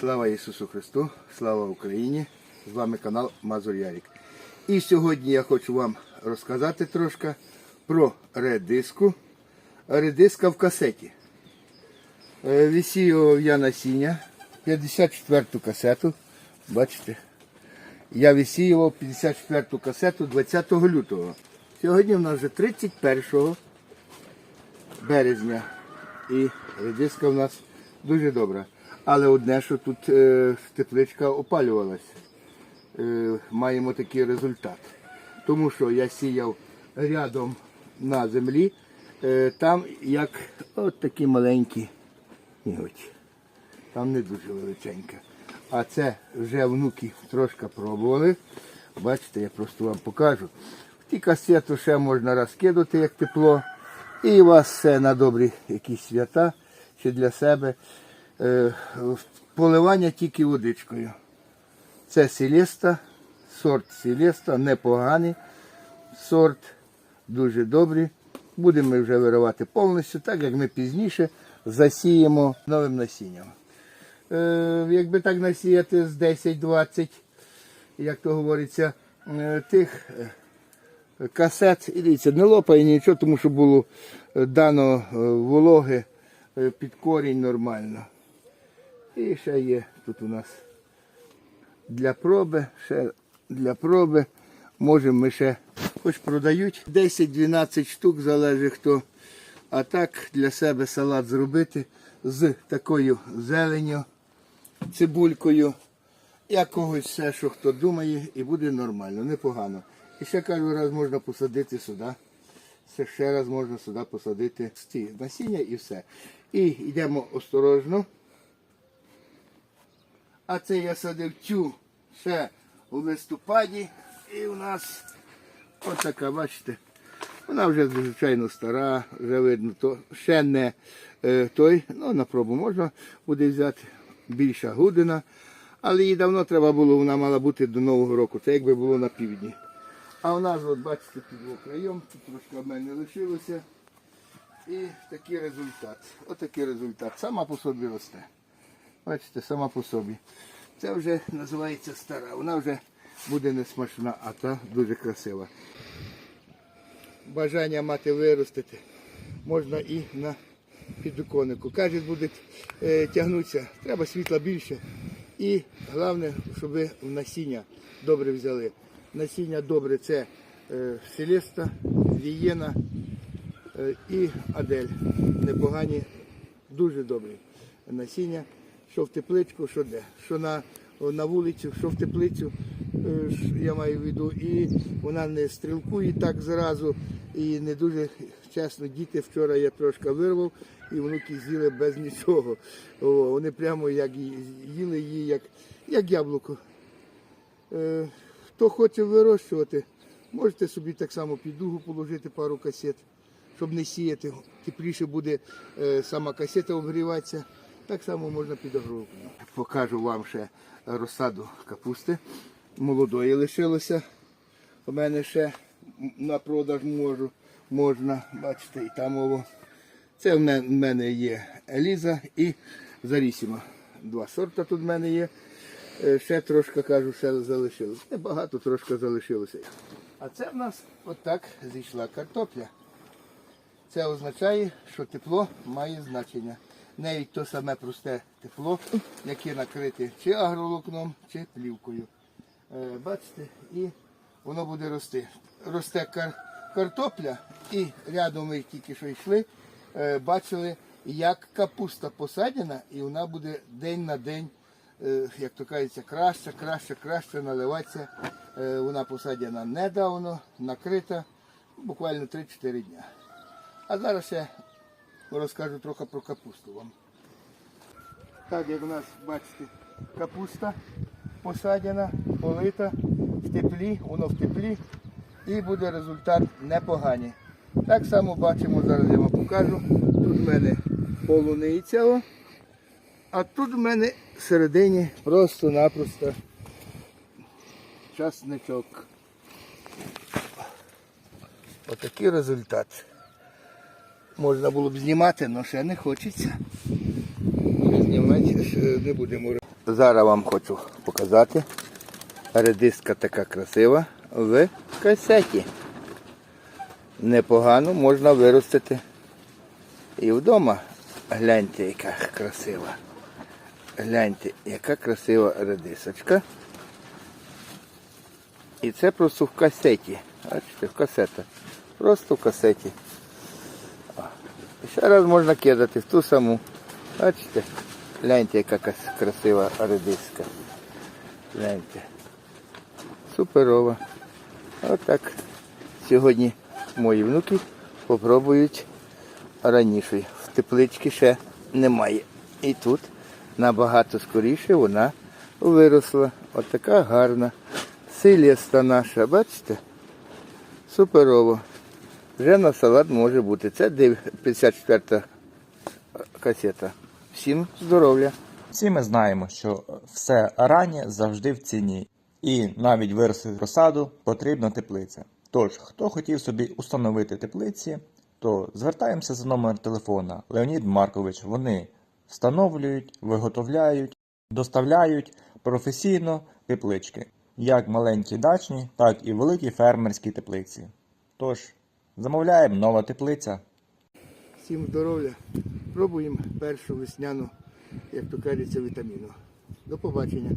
Слава Ісусу Христу, слава Україні! З вами канал Мазур Ярік. І сьогодні я хочу вам розказати трошки про редиску. Редиска в касеті. Висію я насіння 54-ту касету. Бачите? Я висіював 54-ту касету 20 лютого. Сьогодні в нас вже 31 березня. І редиска в нас дуже добра. Але одне, що тут е, тепличка опалювалася. Е, маємо такий результат. Тому що я сіяв рядом на землі, е, там як от такі маленькі. Там не дуже величенька. А це вже внуки трошки пробували. Бачите, я просто вам покажу. Ті касету ще можна розкидати, як тепло. І у вас все на добрі якісь свята чи для себе. Е, поливання тільки водичкою. Це селеста, сорт селеста, непоганий сорт, дуже добрий. Будемо вже виривати повністю, так як ми пізніше засіємо новим насінням. Е, якби так насіяти з 10-20, як то говориться, е, тих е, касет, і дивіться, не лопає нічого, тому що було дано вологи під корінь нормально. І ще є тут у нас для проби, ще для проби. Можемо ми ще, хоч продають 10-12 штук, залежить хто. А так для себе салат зробити з такою зеленю, цибулькою, якогось все, що хто думає, і буде нормально, непогано. І ще кажу, раз можна посадити сюди. Це ще раз можна сюди посадити ці насіння і все. І йдемо осторожно. А це я садив цю ще у листопаді. І у нас отака, бачите, вона вже звичайно стара, вже видно, то ще не е, той, ну на пробу можна буде взяти більша гудина. Але її давно треба було, вона мала бути до Нового року, це якби було на півдні. А у нас, от бачите, під краєм, тут трошки в мене лишилося. І такий результат. Отакий результат. Сама по собі росте. Бачите, сама по собі. Це вже називається стара. Вона вже буде не смачна, а та дуже красива. Бажання мати виростити можна і на підвіконнику. Кажуть, буде е, тягнутися, треба світла більше. І головне, щоб ви насіння добре взяли. Насіння добре це е, селеста, вієна е, і адель. Непогані, дуже добрі насіння. Що в тепличку, що де. Що на, на вулицю, що в теплицю, е, я маю в виду, і вона не стрілкує так зразу. І не дуже чесно, діти вчора я трошки вирвав, і внуки з'їли без нічого. О, вони прямо як їли її, як, як яблуко. Е, хто хоче вирощувати, можете собі так само під дугу положити пару касет, щоб не сіяти. Тепліше буде е, сама касета обгріватися. Так само можна під. Покажу вам ще розсаду капусти. Молодої лишилося. У мене ще на продаж можу, можна, бачите, і там ово. Це в мене- є Еліза і Зарісіма. Два сорта тут в мене є. Е, Ще трошки кажу, ще залишилося. Небагато трошки залишилося. А це в нас отак зійшла картопля. Це означає, що тепло має значення. Навіть то саме просте тепло, яке накрите чи агроволокном, чи плівкою. Е, Бачите, і воно буде рости. Росте кар- картопля, і рядом ми тільки що йшли, е, бачили, як капуста посадена, і вона буде день на день, е, як то кажеться, краще, краще, краще наливатися. Вона посадена недавно, накрита, буквально 3-4 дня. А зараз ще розкажу трохи про капусту вам. Так як у нас, бачите, капуста посадена, полита в теплі, воно в теплі і буде результат непоганий. Так само бачимо, зараз я вам покажу. Тут в мене полуниця, о, а тут в мене всередині просто-напросто часничок. Отакий результат. Можна було б знімати, але ще не хочеться. Знімати не будемо. зараз вам хочу показати. Редиска така красива в касеті. Непогано можна виростити. І вдома гляньте, яка красива. Гляньте, яка красива редисочка. І це просто в касеті. Бачите, в касета. Просто в касеті. Ще раз можна кидати в ту саму. Бачите? Гляньте, яка красива редиска. Гляньте. Суперова. Отак. Сьогодні мої внуки попробують раніше. В тепличці ще немає. І тут набагато скоріше вона виросла. Отака гарна. Силіста наша, бачите? Суперово. Вже на салат може бути. Це див- 54 касета. Всім здоров'я. Всі ми знаємо, що все раннє завжди в ціні, і навіть виростити розсаду потрібна теплиця. Тож, хто хотів собі установити теплиці, то звертаємося за номер телефона Леонід Маркович. Вони встановлюють, виготовляють, доставляють професійно теплички, як маленькі дачні, так і великі фермерські теплиці. Тож, замовляємо нова теплиця. Всім здоров'я. Пробуємо першу весняну, як то кажеться, вітаміну. До побачення.